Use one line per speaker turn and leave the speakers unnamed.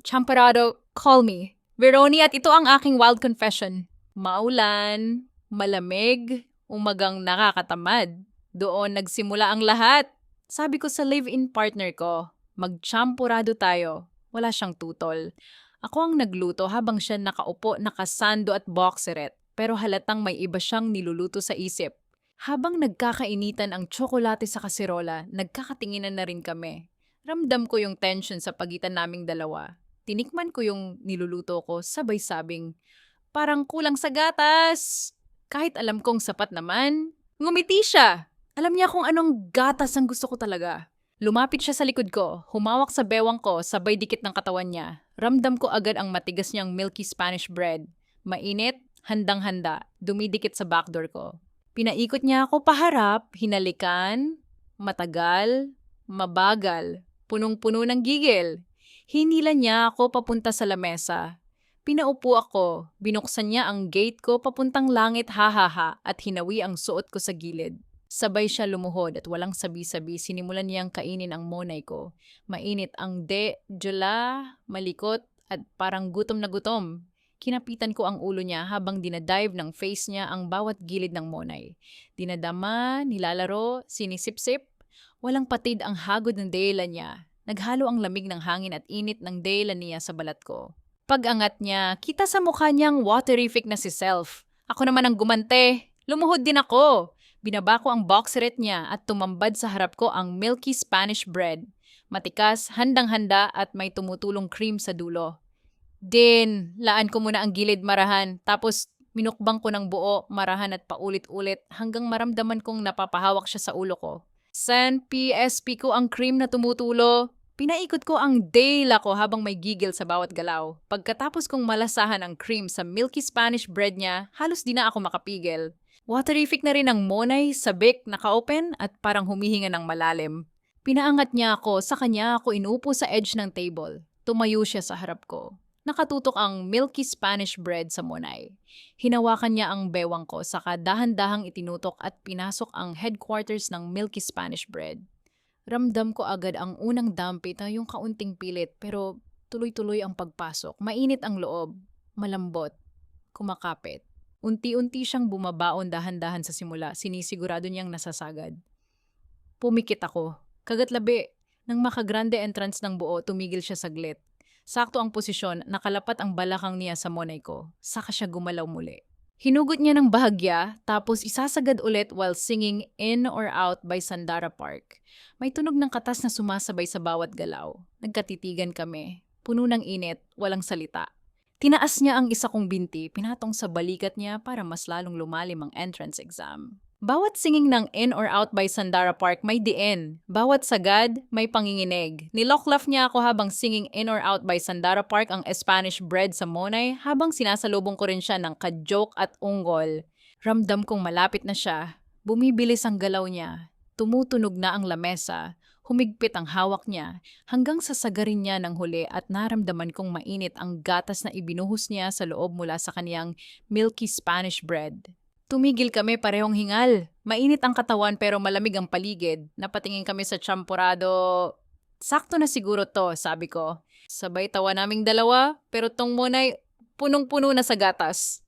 Champarado, call me. Veroni at ito ang aking wild confession. Maulan, malamig, umagang nakakatamad. Doon nagsimula ang lahat. Sabi ko sa live-in partner ko, magchampurado tayo. Wala siyang tutol. Ako ang nagluto habang siya nakaupo, nakasando at boxeret. Pero halatang may iba siyang niluluto sa isip. Habang nagkakainitan ang tsokolate sa kaserola, nagkakatinginan na rin kami. Ramdam ko yung tension sa pagitan naming dalawa. Tinikman ko yung niluluto ko, sabay sabing, parang kulang sa gatas. Kahit alam kong sapat naman, ngumiti siya. Alam niya kung anong gatas ang gusto ko talaga. Lumapit siya sa likod ko, humawak sa bewang ko, sabay dikit ng katawan niya. Ramdam ko agad ang matigas niyang milky Spanish bread. Mainit, handang-handa, dumidikit sa backdoor ko. Pinaikot niya ako paharap, hinalikan, matagal, mabagal, punong-puno ng gigil. Hinila niya ako papunta sa lamesa. Pinaupo ako, binuksan niya ang gate ko papuntang langit ha-ha-ha at hinawi ang suot ko sa gilid. Sabay siya lumuhod at walang sabi-sabi sinimulan niyang kainin ang monay ko. Mainit ang de, jula, malikot at parang gutom na gutom. Kinapitan ko ang ulo niya habang dinadive ng face niya ang bawat gilid ng monay. Dinadama, nilalaro, sinisip-sip. Walang patid ang hagod ng dela niya. Naghalo ang lamig ng hangin at init ng dela niya sa balat ko. Pag-angat niya, kita sa mukha niyang waterific na si Self. Ako naman ang gumante. Lumuhod din ako. Binaba ko ang boxeret niya at tumambad sa harap ko ang milky Spanish bread. Matikas, handang-handa at may tumutulong cream sa dulo. Din, laan ko muna ang gilid marahan, tapos minukbang ko ng buo, marahan at paulit-ulit hanggang maramdaman kong napapahawak siya sa ulo ko. San PSP ko ang cream na tumutulo. Pinaikot ko ang dela ko habang may gigil sa bawat galaw. Pagkatapos kong malasahan ang cream sa milky Spanish bread niya, halos di na ako makapigil. Waterific na rin ang monay, sabik, naka-open at parang humihinga ng malalim. Pinaangat niya ako, sa kanya ako inupo sa edge ng table. Tumayo siya sa harap ko. Nakatutok ang milky Spanish bread sa monay. Hinawakan niya ang bewang ko, saka dahan-dahang itinutok at pinasok ang headquarters ng milky Spanish bread. Ramdam ko agad ang unang dampit na yung kaunting pilit pero tuloy-tuloy ang pagpasok. Mainit ang loob, malambot, kumakapit. Unti-unti siyang bumabaon dahan-dahan sa simula, sinisigurado niyang nasasagad. Pumikit ako. Kagatlabi, nang makagrande entrance ng buo, tumigil siya saglit. Sakto ang posisyon, nakalapat ang balakang niya sa monay ko. Saka siya gumalaw muli. Hinugot niya ng bahagya, tapos isasagad ulit while singing In or Out by Sandara Park. May tunog ng katas na sumasabay sa bawat galaw. Nagkatitigan kami. Puno ng init, walang salita. Tinaas niya ang isa kong binti, pinatong sa balikat niya para mas lalong lumalim ang entrance exam. Bawat singing ng In or Out by Sandara Park may diin. Bawat sagad may panginginig. Niloklaf niya ako habang singing In or Out by Sandara Park ang Spanish bread sa Monay habang sinasalubong ko rin siya ng kajoke at unggol. Ramdam kong malapit na siya. Bumibilis ang galaw niya. Tumutunog na ang lamesa. Humigpit ang hawak niya hanggang sa sagarin niya ng huli at naramdaman kong mainit ang gatas na ibinuhos niya sa loob mula sa kaniyang milky Spanish bread. Tumigil kami parehong hingal. Mainit ang katawan pero malamig ang paligid. Napatingin kami sa champurado. Sakto na siguro to, sabi ko. Sabay tawa naming dalawa, pero tong munay punong-puno na sa gatas.